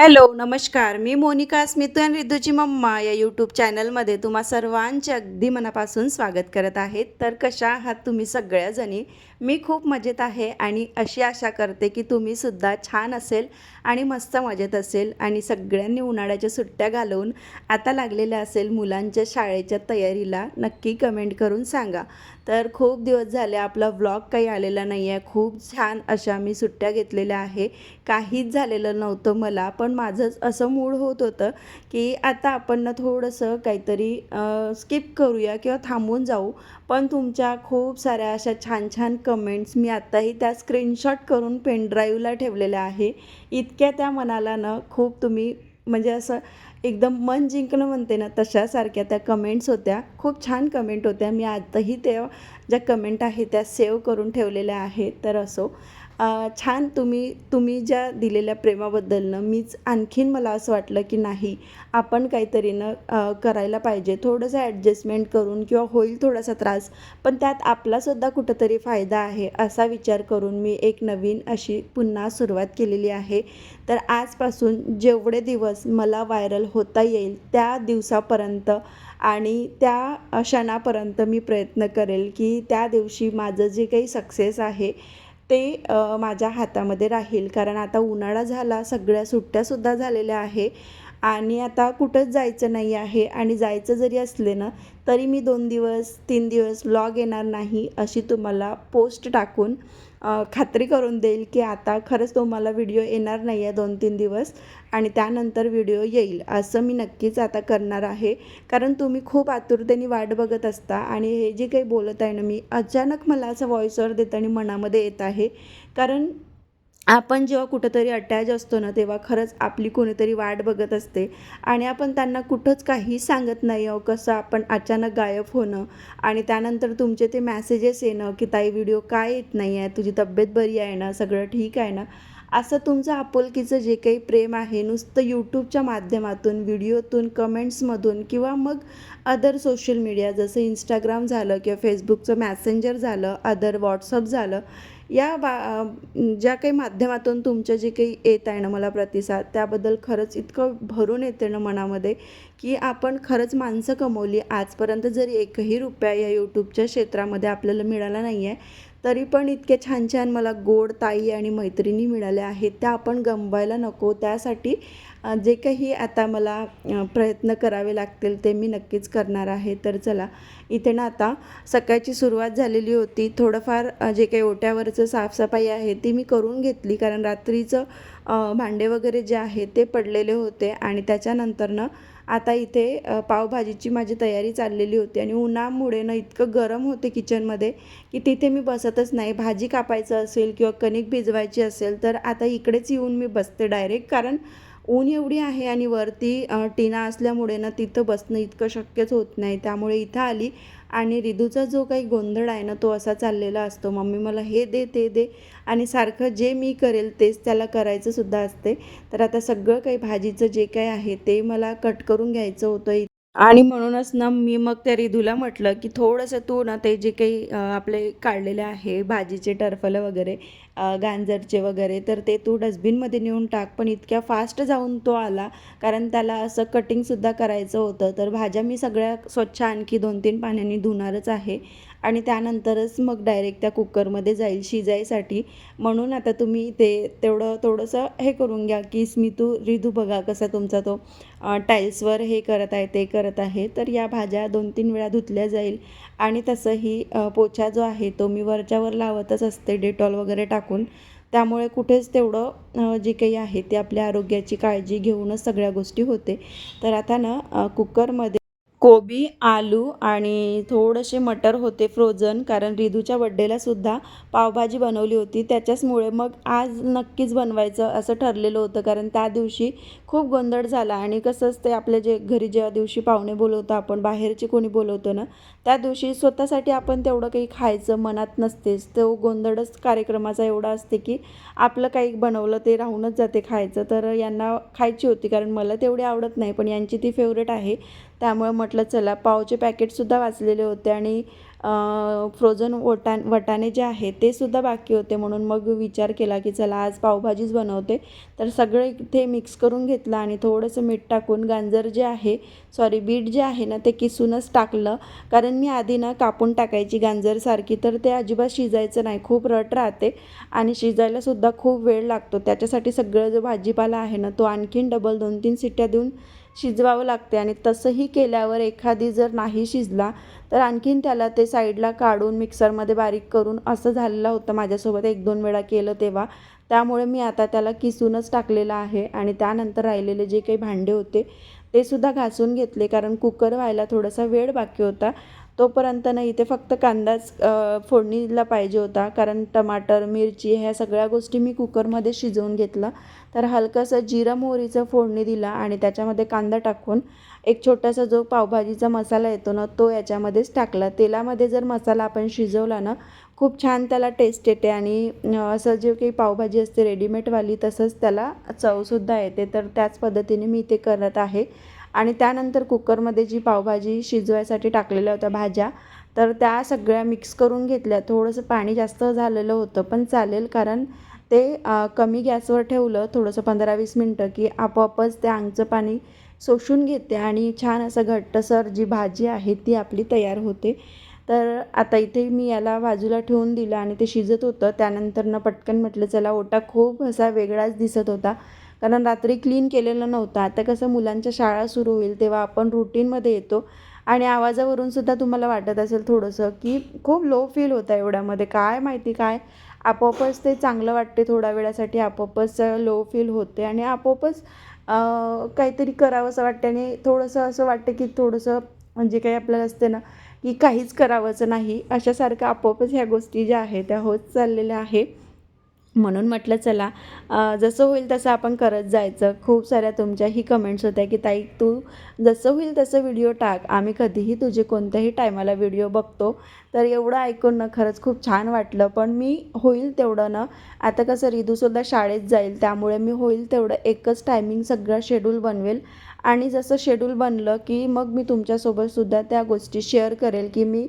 Hello नमस्कार. मी मोनिका स्मितू आणि रिद्धूची मम्मा या यूट्यूब चॅनलमध्ये तुम्हा सर्वांचे अगदी मनापासून स्वागत करत आहे. तर कशा आहात तुम्ही सगळ्याजणी? मी खूप मजेत आहे आणि अशी आशा करते की तुम्हीसुद्धा छान असेल आणि मस्त मजेत असेल आणि सगळ्यांनी उन्हाळ्याच्या सुट्ट्या घालवून आता लागलेल्या असेल मुलांच्या शाळेच्या तयारीला नक्की कमेंट करून सांगा. तर खूप दिवस झाले आपला व्लॉग काही आलेला नाही आहे खूप छान अशा मी सुट्ट्या घेतलेल्या आहे. काहीच झालेलं नव्हतं मला पण माझंच असं मूड होत होतं की आता आपण ना थोडंसं काहीतरी स्किप करूया किंवा थांबून जाऊ. पण तुमच्या खूप साऱ्या अशा छान छान कमेंट्स मी आत्ताही त्या स्क्रीनशॉट करून पेनड्राईव्हला ठेवलेल्या आहे. इतक्या त्या मनाला ना खूप तुम्ही म्हणजे असं एकदम मन जिंकणं म्हणते ना तशासारख्या त्या कमेंट्स होत्या. खूप छान कमेंट होत्या. मी आताही त्या ज्या कमेंट आहे त्या सेव्ह करून ठेवलेल्या आहेत. तर असो. छान तुम्ही तुम्ही ज्या दिलेल्या प्रेमाबद्दलनं मीच आणखीन मला असं वाटलं की नाही आपण काहीतरी न करायला पाहिजे. थोडंसं ॲडजस्टमेंट करून किंवा होईल थोडासा त्रास पण त्यात आपलासुद्धा कुठंतरी फायदा आहे असा विचार करून मी एक नवीन अशी पुन्हा सुरुवात केलेली आहे. तर आजपासून जेवढे दिवस मला व्हायरल होता येईल त्या दिवसापर्यंत आणि त्या क्षणापर्यंत मी प्रयत्न करेल की त्या दिवशी माझं जे काही सक्सेस आहे ते माझ्या हातामध्ये राहील. कारण आता उन्हाळा झाला सगळ्या सुट्ट्यासुद्धा झालेल्या आहे आणि आता कुठंच जायचं नाही आहे आणि जायचं जरी असले ना तरी मी दोन दिवस तीन दिवस ब्लॉग येणार नाही अशी तुम्हाला पोस्ट टाकून खात्री करून देईल की आता खरंच तुम्हाला व्हिडिओ येणार नाही आहे दोन तीन दिवस आणि त्यानंतर व्हिडिओ येईल. असं मी नक्कीच आता करणार आहे. कारण तुम्ही खूप आतुरतेने वाट बघत असता आणि हे जे काही बोलत आहे ना मी अचानक मला असं व्हॉइसवर देताना मनामध्ये येत आहे. कारण आपण जेव्हा कुठंतरी अटॅच असतो ना तेव्हा खरंच आपली कोणीतरी वाट बघत असते. आणि आपण त्यांना कुठंच काही सांगत नाही आहो कसं आपण अचानक गायब होणं. आणि त्यानंतर तुमचे ते मॅसेजेस येणं की ताई व्हिडिओ काय येत नाही आहे? तुझी तब्येत बरी आहे ना? सगळं ठीक आहे ना? असं तुमचं आपुलकीचं जे काही प्रेम आहे नुसतं यूट्यूबच्या माध्यमातून व्हिडिओतून कमेंट्समधून किंवा मग अदर सोशल मीडिया जसं इंस्टाग्राम झालं किंवा फेसबुकचं मॅसेंजर झालं अदर व्हॉट्सअप झालं या बा ज्या काही माध्यमातून तुमचं जे काही येत आहे ना मला प्रतिसाद त्याबद्दल खरंच इतकं भरून येते ना मनामध्ये की आपण खरंच माणसं कमवली. आजपर्यंत जरी एकही रुपया या यूट्यूबच्या क्षेत्रामध्ये आपल्याला मिळाला नाही आहे तरी पण इतके छान छान मला गोड ताई आणि मैत्रिणी मिळाल्या आहेत त्या आपण गमवायला नको. त्यासाठी जे काही आता मला प्रयत्न करावे लागतील ते मी नक्कीच करणार आहे. तर चला इथे ना आता सकाळची सुरुवात झालेली होती. थोडंफार जे काही ओट्यावरचं साफसफाई आहे ती मी करून घेतली. कारण रात्रीचं भांडे वगैरे जे आहे ते पडलेले होते आणि त्याच्यानंतरनं आता इथे पावभाजीची माझी तयारी चाललेली होती आणि उन्हामुळे ना इतकं गरम होते किचनमध्ये की तिथे मी बसतच नाही. भाजी कापायचं असेल किंवा कणिक भिजवायची असेल तर आता इकडेच येऊन मी बसते डायरेक्ट. कारण ऊन एवढी आहे आणि वरती टीना टिना असल्यामुळे ना तिथं बसणं इतकं शक्यच होत नाही. त्यामुळे इथं आली आणि रिधूचा जो काही गोंधळ आहे ना तो असा चाललेला असतो. मम्मी मला हे दे ते दे आणि सारखं जे मी करेल तेच त्याला करायचं सुद्धा असते. तर आता सगळं काही भाजीचं जे काही आहे ते मला कट करून घ्यायचं होतं. आणि म्हणूनच ना मी मग त्या रिधूला म्हटलं की थोडंसं तू ना ते जे काही आपले काढलेले आहे भाजीचे टरफलं वगैरे गांजरचे वगैरे तर ते तू डस्टबिनमध्ये नेऊन टाक पण इतक्या फास्ट जाऊन तो आला कारण त्याला असं कटिंगसुद्धा करायचं होतं. तर भाज्या मी सगळ्या स्वच्छ आणखी दोन तीन पाण्याने धुणारच आहे. आणि त्यानंतरच मग डायरेक्ट त्या कुकरमध्ये जाईल शिजायसाठी. म्हणून आता तुम्ही ते तेवढं थोडंसं हे करून घ्या की स्मितू रिधू बघा कसा तुमचा तो टाईल्सवर हे करत आहे ते करत आहे. तर या भाज्या दोन तीन वेळा धुतल्या जाईल. आणि तसंही पोछा जो आहे तो मी वरच्यावर लावतच असते डेटॉल वगैरे टाकून. त्यामुळे कुठेच तेवढं जे काही आहे ते आपल्या आरोग्याची काळजी घेऊनच सगळ्या गोष्टी होते. तर आता ना कुकरमध्ये कोबी आलू आणि थोडेसे मटर होते फ्रोझन कारण रिधूच्या बड्डेला सुद्धा पावभाजी बनवली होती. त्याच्याचमुळे मग आज नक्कीच बनवायचं असं ठरलेलं होतं. कारण त्या दिवशी खूप गोंधळ झाला. आणि कसं असते आपल्या जे घरी ज्या दिवशी पाहुणे बोलवतो आपण बाहेरचे कोणी बोलवतो ना त्या दिवशी स्वतःसाठी आपण तेवढं काही खायचं मनात नसतेच. तो गोंधळच कार्यक्रमाचा एवढा असते की आपलं काही बनवलं ते राहूनच जाते खायचं. तर यांना खायची होती. कारण मला तेवढी आवडत नाही. पण यांची ती फेवरेट आहे. त्यामुळे म्हटलं चला पावचे पॅकेटसुद्धा वाचलेले होते आणि फ्रोझन वटा वटाणे जे आहे ते सुद्धा बाकी होते. म्हणून मग विचार केला की चला आज पावभाजीच बनवते. तर सगळं इथे मिक्स करून घेतलं आणि थोडंसं मीठ टाकून गाजर जे आहे सॉरी बीट जे आहे ना ते किसूनच टाकलं. कारण मी आधी ना कापून टाकायची गाजरसारखी तर ते अजिबात शिजायचं नाही. खूप रट राहते आणि शिजायलासुद्धा खूप वेळ लागतो. त्याच्यासाठी सगळं जो भाजीपाला आहे ना तो आणखीन डबल दोन तीन सिट्ट्या देऊन शिजवावं लागते आणि तसंही केल्यावर एखादी जर नाही शिजला तर आणखीन त्याला ते साईडला काढून मिक्सरमध्ये बारीक करून असं झालेलं होतं माझ्यासोबत एक दोन वेळा केलं तेव्हा. त्यामुळे मी आता त्याला किसूनच टाकलेलं आहे आणि त्यानंतर राहिलेले जे काही भांडे होते ते सुद्धा घासून घेतले कारण कुकर व्हायला थोडासा वेळ बाकी होता. तोपर्यंत नाही इथे फक्त कांदाच फोडणीला पाहिजे होता कारण टमाटर मिरची ह्या सगळ्या गोष्टी मी कुकरमध्ये शिजवून घेतलं. तर हलकंसं जिरं मोहरीचं फोडणी दिला आणि त्याच्यामध्ये कांदा टाकून एक छोटासा जो पावभाजीचा मसाला येतो ना तो याच्यामध्येच टाकला. तेलामध्ये जर मसाला आपण शिजवला ना खूप छान त्याला टेस्ट येते आणि असं जे काही पावभाजी असते रेडीमेडवाली तसंच त्याला चवसुद्धा येते. तर त्याच पद्धतीने मी ते करत आहे. आणि त्यानंतर कुकरमध्ये जी पावभाजी शिजवायसाठी टाकलेल्या होत्या भाज्या तर त्या सगळ्या मिक्स करून घेतल्या. थोडंसं पाणी जास्त झालेलं होतं पण चालेल कारण ते कमी गॅसवर ठेवलं थोडंसं पंधरा वीस मिनटं की आपोआपच ते अंगचं पाणी शोषून घेते आणि छान असं घट्टसर जी भाजी आहे ती आपली तयार होते. तर आता इथे मी याला बाजूला ठेवून दिलं आणि ते शिजत होतं. त्यानंतरनं पटकन म्हटलं चला ओटा खूप असा वेगळाच दिसत होता. कारण रात्री क्लीन केलेलं नव्हतं. आता कसं मुलांच्या शाळा सुरू होईल तेव्हा आपण रुटीनमध्ये येतो. आणि आवाजावरून सुद्धा तुम्हाला वाटत असेल थोडंसं की खूप लो फील होतं एवढ्यामध्ये. काय माहिती काय? आपोआपच ते चांगलं वाटते थोड्या वेळासाठी. आपोआपच लो फील होते आणि आपोआपच काहीतरी करावंसं वाटतं आणि थोडंसं असं वाटतं की थोडंसं म्हणजे काही आपल्याला असते ना की काहीच करावंचं नाही. अशासारखं आपोआपच ह्या गोष्टी ज्या आहेत त्या होत चाललेल्या आहे म्हणून म्हटलं चला जसं होईल तसं आपण करत जायचं. खूप साऱ्या तुमच्याही कमेंट्स होत्या की ताई तू जसं होईल तसं व्हिडिओ टाक. आम्ही कधीही तुझे कोणत्याही टायमाला व्हिडिओ बघतो. तर एवढं ऐकून ना खरंच खूप छान वाटलं. पण मी होईल तेवढं ना आता कसं रिदूसुद्धा शाळेत जाईल त्यामुळे मी होईल तेवढं एकच टायमिंग सगळं शेड्यूल बनवेल. आणि जसं शेड्यूल बनलं की मग मी तुमच्यासोबतसुद्धा त्या गोष्टी शेअर करेल की मी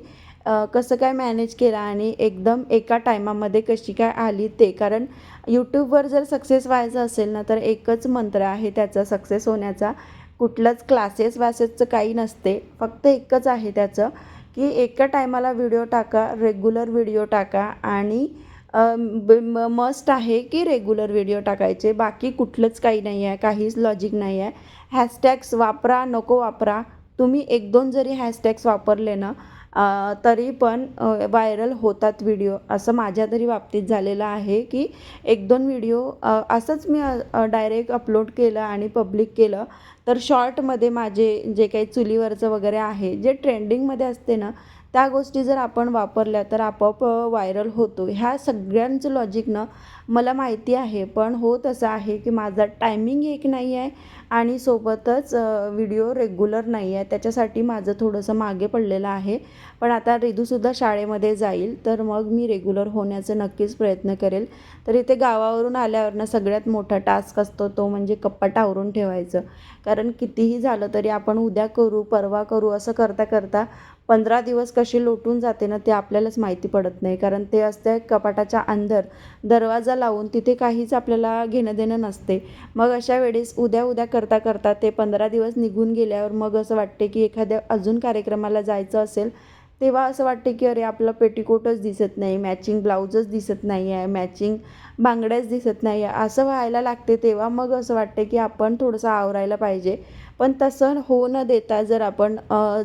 कसं काय मॅनेज केला आणि एकदम एका टायमामध्ये कशी काय आली ते. कारण यूट्यूबवर जर सक्सेस व्हायचं असेल ना तर एकच मंत्र आहे त्याचा सक्सेस होण्याचा. कुठलंच क्लासेस वासेसचं काही नसते. फक्त एकच आहे त्याचं की एका टायमाला व्हिडिओ टाका रेग्युलर व्हिडिओ टाका आणि मस्ट आहे की रेग्युलर व्हिडिओ टाकायचे. बाकी कुठलंच काही नाही आहे काहीच लॉजिक नाही आहे. हॅशटॅग्स वापरा नको वापरा. तुम्ही एक दोन जरी हॅशटॅग्स वापरले ना तरी पण व्हायरल होतात व्हिडिओ असं माझ्या तरी बाबतीत झालेलं आहे की एक दोन व्हिडिओ असंच मी डायरेक्ट अपलोड केलं आणि पब्लिक केलं. तर शॉर्टमध्ये माझे जे काही चुलीवरचं वगैरे आहे जे ट्रेंडिंगमध्ये असते ना त्या गोष्टी जर आपण वापरल्या तर आपोआप व्हायरल होतो. ह्या सगळ्यांचं लॉजिकनं मला माहिती आहे पण होत असं आहे की माझा टायमिंग एक नाही आहे आणि सोबतच व्हिडिओ रेग्युलर नाही आहे. त्याच्यासाठी माझं थोडंसं मागे पडलेलं आहे. पण आता रिदूसुद्धा शाळेमध्ये जाईल तर मग मी रेग्युलर होण्याचा नक्कीच प्रयत्न करेल. तर इथे गावावरून आल्यावरनं सगळ्यात मोठा टास्क असतो तो म्हणजे कप्पाट आवरून ठेवायचं. कारण कितीही झालं तरी आपण उद्या करू परवा करू असं करता करता पंधरा दिवस कशी लोटून जाते ना ते आपल्यालाच माहिती पडत नाही. कारण ते असते कपाटाच्या अंदर. दरवाजा लावून तिथे काहीच आपल्याला घेणं देणं नसते. मग अशा वेळेस उद्या उद्या करता करता ते पंधरा दिवस निघून गेल्यावर मग असं वाटते की एखाद्या अजून कार्यक्रमाला जायचं असेल तेव्हा असं वाटते की अरे आपलं पेटीकोटच दिसत नाही मॅचिंग ब्लाऊजच दिसत नाही आहे मॅचिंग बांगड्याच दिसत नाही आहे असं व्हायला लागते. तेव्हा मग असं वाटते की आपण थोडंसं आवरायला पाहिजे. पण तसं होऊ न देता जर आपण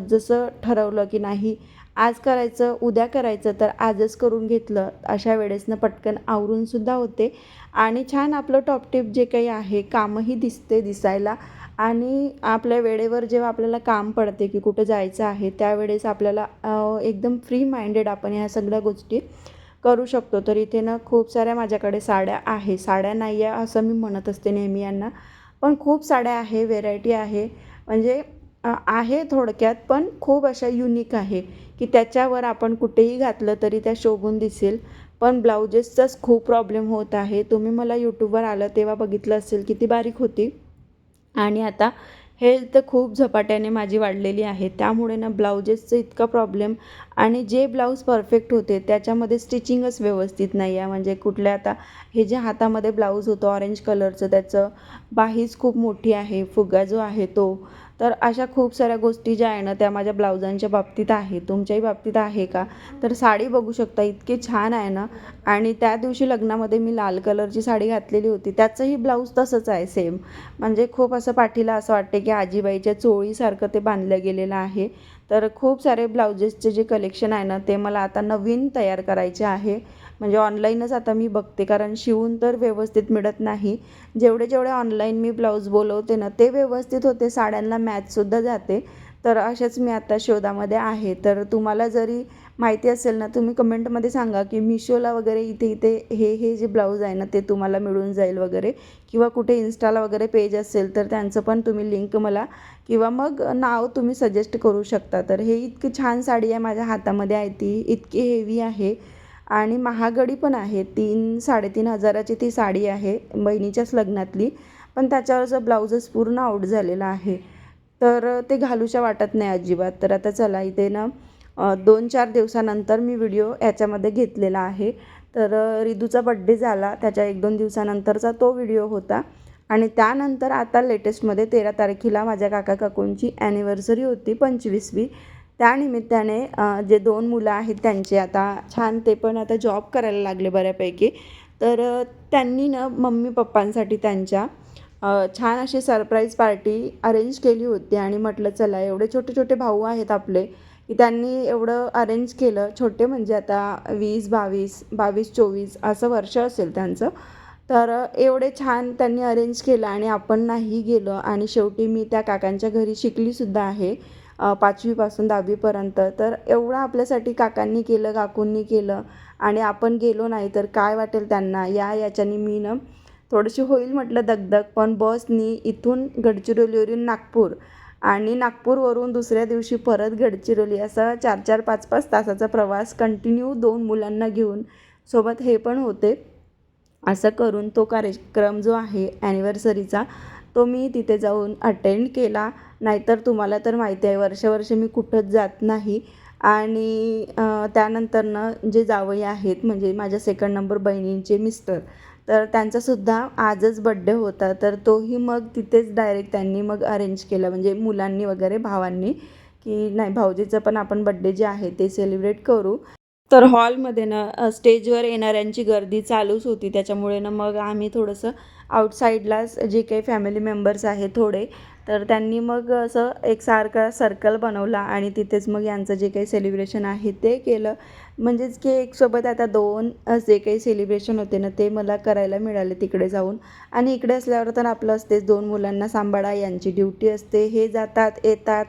जसं ठरवलं की नाही आज करायचं उद्या करायचं तर आजच करून घेतलं अशा वेळेसनं पटकन आवरूनसुद्धा होते. आणि छान आपलं टॉपटिप जे काही आहे कामही दिसते दिसायला. आणि आपल्या वेळेवर जेव्हा आपल्याला काम पडते की कुठं जायचं आहे त्यावेळेस आपल्याला एकदम फ्री माइंडेड आपण ह्या सगळ्या गोष्टी करू शकतो. तर इथे ना खूप साऱ्या माझ्याकडे साड्या आहे. साड्या नाही आहे असं मी म्हणत असते नेहमी यांना. पण खूप साड्या आहे व्हेरायटी आहे. म्हणजे आहे थोडक्यात पण खूप अशा युनिक आहे की त्याच्यावर आपण कुठेही घातलं तरी त्या शोभून दिसेल. पण ब्लाउजेसचाच खूप प्रॉब्लेम होत आहे. तुम्ही मला यूट्यूबवर आलं तेव्हा बघितलं असेल किती बारीक होती. आणि आता हेल्थ खूप झपाट्याने माझी वाढलेली आहे. त्यामुळे ना ब्लाउजेसचं इतका प्रॉब्लेम आणि जे ब्लाऊज परफेक्ट होते त्याच्यामध्ये स्टिचिंगच व्यवस्थित नाही आहे म्हणजे कुठल्या आता हे जे हातामध्ये ब्लाऊज होतं ऑरेंज कलरचं त्याचं बाहीच खूप मोठी आहे. फुगा जो आहे तो तर अशा खूप साऱ्या गोष्टी ज्या आहे ना त्या माझ्या ब्लाउजांच्या बाबतीत आहे. तुमच्याही बाबतीत आहे का? तर साडी बघू शकता इतकी छान आहे ना. आणि त्या दिवशी लग्नामध्ये मी लाल कलरची साडी घातलेली होती. त्याचंही ब्लाऊज तसंच आहे सेम म्हणजे खूप असं पाठीला असं वाटते की आजीबाईच्या चोळीसारखं ते बांधलं गेलेलं आहे. तर खूप सारे ब्लाउजेसचे जे कलेक्शन आहे ना ते मला आता नवीन तयार करायचे आहे. म्हणजे ऑनलाईनच आता मी बघते कारण शिवून तर व्यवस्थित मिळत नाही. जेवढे जेवढे ऑनलाईन मी ब्लाऊज बोलवते ना ते व्यवस्थित होते साड्यांना मॅचसुद्धा जाते. तर असेच मी आता शोधामध्ये आहे. तर तुम्हाला जरी माहिती असेल ना तुम्ही कमेंटमध्ये सांगा की मिशोला वगैरे इथे इथे हे हे जे ब्लाऊज आहे ना ते तुम्हाला मिळून जाईल वगैरे. किंवा कुठे इन्स्टाला वगैरे पेज असेल तर त्यांचं पण तुम्ही लिंक मला किंवा मग नाव तुम्ही सजेस्ट करू शकता. तर हे इतकी छान साडी आहे माझ्या हातामध्ये आहे ती इतकी हेवी आहे. आणि महागडी पण आहे. तीन साडेतीन हजाराची ती साडी आहे बहिणीच्याच लग्नातली. पण त्याच्यावरचं ब्लाऊजच पूर्ण आऊट झालेला आहे. तर ते घालूशा वाटत नाही अजिबात. तर आता चला इथे ना दोन चार दिवसानंतर मी व्हिडिओ याच्यामध्ये घेतलेला आहे. तर रिदूचा बड्डे झाला. त्याच्या एक दोन दिवसानंतरचा तो व्हिडिओ होता. आणि त्यानंतर आता लेटेस्टमध्ये तेरा तारखेला माझ्या काका काकूंची ॲनिव्हर्सरी होती पंचवीसवी. त्यानिमित्ताने जे दोन मुलं आहेत त्यांचे आता छान ते पण आता जॉब करायला लागले बऱ्यापैकी. तर त्यांनी ना मम्मी पप्पांसाठी त्यांच्या छान अशी सरप्राईज पार्टी अरेंज केली होती आणि म्हटलं चला एवढे छोटे छोटे भाऊ आहेत आपले. की त्यांनी एवढं अरेंज केलं. छोटे म्हणजे आता वीस बावीस बावीस चोवीस असं वर्ष असेल त्यांचं. तर एवढे छान त्यांनी अरेंज केलं आणि आपण नाही गेलो आणि शेवटी मी त्या काकांच्या घरी शिकलीसुद्धा आहे. पाचवीपासून दहावीपर्यंत. तर एवढं आपल्यासाठी काकांनी केलं काकूंनी केलं आणि आपण गेलो नाही तर काय वाटेल त्यांना? या याच्याने मी ना थोडीशी होईल म्हटलं दगदग पण बसनी इथून गडचिरोलीवरून नागपूर आणि नागपूरवरून दुसऱ्या दिवशी परत गडचिरोली असा चार चार पाच पाच तासाचा प्रवास कंटिन्यू दोन मुलांना घेऊन सोबत हे पण होते. असं करून तो कार्यक्रम जो आहे ॲनिव्हर्सरीचा तो मी तिथे जाऊन अटेंड केला. नाहीतर तुम्हाला तर माहिती आहे वर्ष मी कुठंच जात नाही. आणि त्यानंतरनं जे जावई आहेत म्हणजे माझ्या सेकंड नंबर बहिणींचे मिस्टर तर त्यांचासुद्धा आजच बड्डे होता. तर तोही मग तिथेच डायरेक्ट त्यांनी मग अरेंज केला म्हणजे मुलांनी वगैरे भावांनी की नाही भाऊजीचं पण आपण बड्डे जे आहे ते सेलिब्रेट करू. तर हॉलमध्ये ना स्टेजवर येणाऱ्यांची गर्दी चालूच होती. त्याच्यामुळे ना मग आम्ही थोडंसं आउटसाईडलाच जे काही फॅमिली मेंबर्स आहेत थोडे तर त्यांनी मग असं एक सारखा सर्कल बनवला आणि तिथेच मग यांचं जे काही सेलिब्रेशन आहे ते केलं. म्हणजेच की एकसोबत आता दोन जे काही सेलिब्रेशन होते ना ते मला करायला मिळाले तिकडे जाऊन. आणि इकडे असल्यावर तर आपलं असतेच दोन मुलांना सांभाळा यांची ड्युटी असते. हे जातात येतात.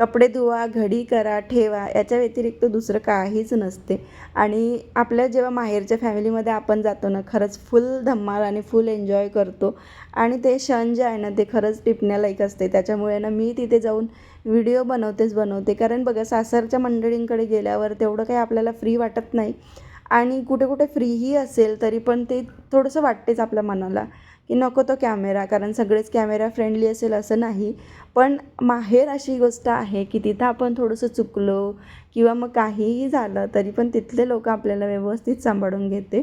कपडे धुवा घडी करा ठेवा याच्या व्यतिरिक्त दुसरं काहीच नसते. आणि आपल्या जेव्हा माहेरच्या फॅमिलीमध्ये आपण जातो ना खरंच फुल धम्माल आणि फुल एन्जॉय करतो. आणि ते क्षण जे आहे ना ते खरंच टिपण्यालायक असते. त्याच्यामुळे ना मी तिथे जाऊन व्हिडिओ बनवतेच बनवते. कारण बघा सासरच्या मंडळींकडे गेल्यावर तेवढं काही आपल्याला फ्री वाटत नाही. आणि कुठे कुठे फ्रीही असेल तरी पण ते थोडंसं वाटतेच आपल्या मनाला. की नको तो कॅमेरा कारण सगळेच कॅमेरा फ्रेंडली असेल असं नाही. पण माहेर अशी गोष्ट आहे की तिथं आपण थोडंसं चुकलो किंवा मग काहीही झालं तरी पण तिथले लोक आपल्याला व्यवस्थित सांभाळून घेते.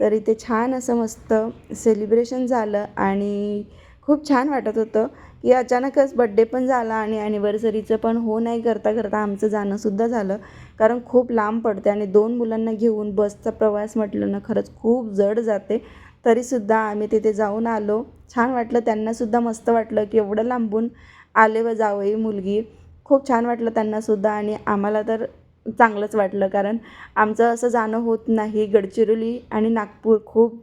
तर इथे छान असं मस्त सेलिब्रेशन झालं आणि खूप छान वाटत होतं की अचानकच बड्डे पण झाला आणि ॲनिव्हर्सरीचं पण हो नाही करता करता आमचं जाणंसुद्धा झालं. कारण खूप लांब पडते आणि दोन मुलांना घेऊन बसचा प्रवास म्हटलं ना खरंच खूप जड जाते. तरीसुद्धा आम्ही तिथे जाऊन आलो. छान वाटलं. त्यांनासुद्धा मस्त वाटलं की एवढं लांबून आले व जावई मुलगी. खूप छान वाटलं त्यांनासुद्धा आणि आम्हाला तर चांगलंच वाटलं कारण आमचं असं जाणं होत नाही. गडचिरोली आणि नागपूर खूप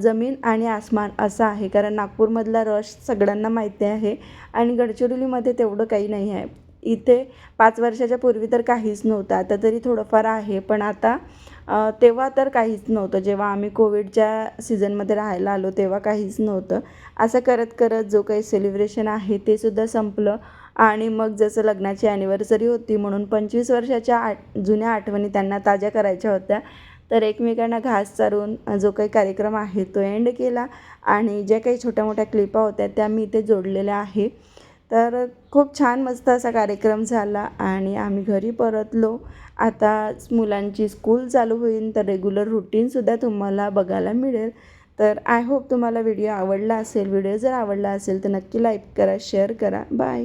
जमीन आणि आसमान असं आहे. कारण नागपूरमधला रश सगळ्यांना माहिती आहे आणि गडचिरोलीमध्ये तेवढं काही नाही आहे. इथे पाच वर्षाच्या पूर्वी तर काहीच नव्हतं. आता तरी थोडंफार आहे. पण आता तेव्हा तर काहीच नव्हतं. जेव्हा आम्ही कोविडच्या सीझनमध्ये राहायला आलो तेव्हा काहीच नव्हतं. असं करत करत जो काही सेलिब्रेशन आहे ते सुद्धा संपलं. आणि मग जसं लग्नाची ॲनिव्हर्सरी होती म्हणून पंचवीस वर्षाच्या आठ जुन्या आठवणी त्यांना ताज्या करायच्या होत्या. तर एकमेकांना घास चारून जो काही कार्यक्रम आहे तो एंड केला. आणि ज्या काही छोट्या मोठ्या क्लिपा होत्या त्या मी इथे जोडलेल्या आहे. तर खूप छान मस्त असा कार्यक्रम झाला आणि आम्ही घरी परतलो. आता मुलांची स्कूल चालू होईल तर रेग्युलर रुटीनसुद्धा तुम्हाला बघायला मिळेल. तर आय होप तुम्हाला व्हिडिओ आवडला असेल. व्हिडिओ जर आवडला असेल तर नक्की लाईक करा शेअर करा. बाय